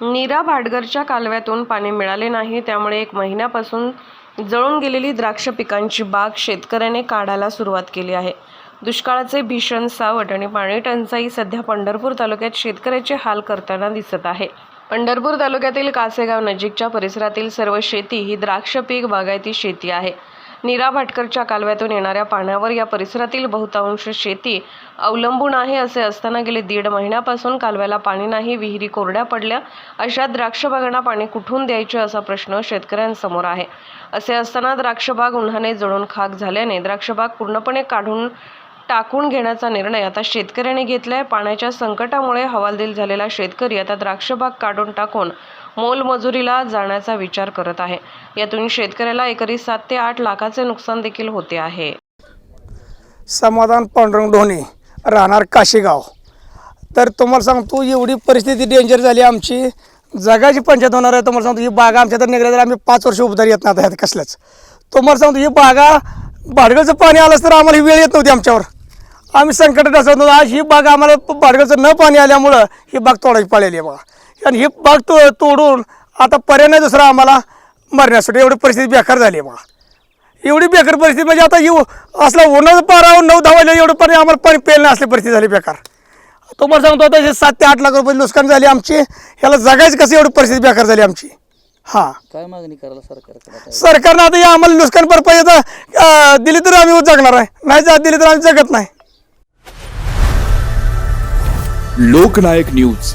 नीरा भाटघरच्या कालव्यातून पाणी मिळाले नाही त्यामुळे एक महिन्यापासून जळून गेलेली द्राक्ष पिकांची बाग शेतकऱ्याने काढायला सुरुवात केली आहे. दुष्काळाचे भीषण सावट आणि पाणी टंचाई सध्या पंढरपूर तालुक्यात शेतकऱ्याचे हाल करताना दिसत आहे. पंढरपूर तालुक्यातील कासेगाव नजीकच्या परिसरातील सर्व शेती ही द्राक्ष पीक बागायती शेती आहे. नीरा भाटकरच्या कालव्यातून येणाऱ्या पाण्यावर या परिसरातील बहुतांश शेती अवलंबून आहे असे असताना गेले दीड महिन्यापासून कालव्याला पाणी नाही विहिरी कोरड्या पडल्या. अशा द्राक्षबागांना पाणी कुठून द्यायचे असा प्रश्न शेतकऱ्यांसमोर आहे. असे असताना द्राक्षबाग उन्हाने जळून खाक झाल्याने द्राक्षबाग पूर्णपणे काढून टाकून घेण्याचा निर्णय आता शेतकऱ्यांनी घेतलाय. पाण्याच्या संकटामुळे हवालदिल झालेला शेतकरी आता द्राक्षबाग काढून टाकून मोलमजुरीला जाण्याचा विचार करत आहे. यातून शेतकऱ्याला एकरी सात ते आठ लाखाचे नुकसान देखील होते आहे. समाधान पांडुरंग ढोणे राहणार काशीगाव. तर तुम्हाला सांगतो एवढी परिस्थिती डेंजर झाली आमची. जगाची पंचायत होणार आहे तुम्हाला सांगतो ही बागा आमच्या तर निघाल्या तर आम्ही पाच वर्ष उभार येत नाही आता कसलंच. तुम्हाला सांगतो ही बागा भाडगळचं पाणी आलंच तर आम्हाला ही वेळ येत नव्हती आमच्यावर. आम्ही संकटात असत आज ही बाग आम्हाला भाडगळचं न पाणी आल्यामुळं ही बाग तोडायची पाळलेली आहे बघा. आणि ही बाग तो तोडून आता पर्याय नाही दुसरा आम्हाला. मरण्यासाठी एवढी परिस्थिती बेकार झाली आहे बघा. एवढी बेकार परिस्थिती म्हणजे आता येऊ असला उन्हाचं पारा नऊ दहा वाजले एवढं पाणी आम्हाला पाणी नाही असली परिस्थिती झाली बेकार. तुम्हाला सांगतो आता हे सात ते आठ लाख रुपये नुकसान झाली आमची. ह्याला जगायचं कसं एवढी परिस्थिती बेकार झाली आमची? हां. काय मागणी करायला सरकारकडे आता? सरकारनं आता हे आम्हाला नुकसान भरपाई आता दिली तर आम्ही जगणार आहे. नाही जा दिली तर आम्ही जगत नाही. लोकनायक न्यूज.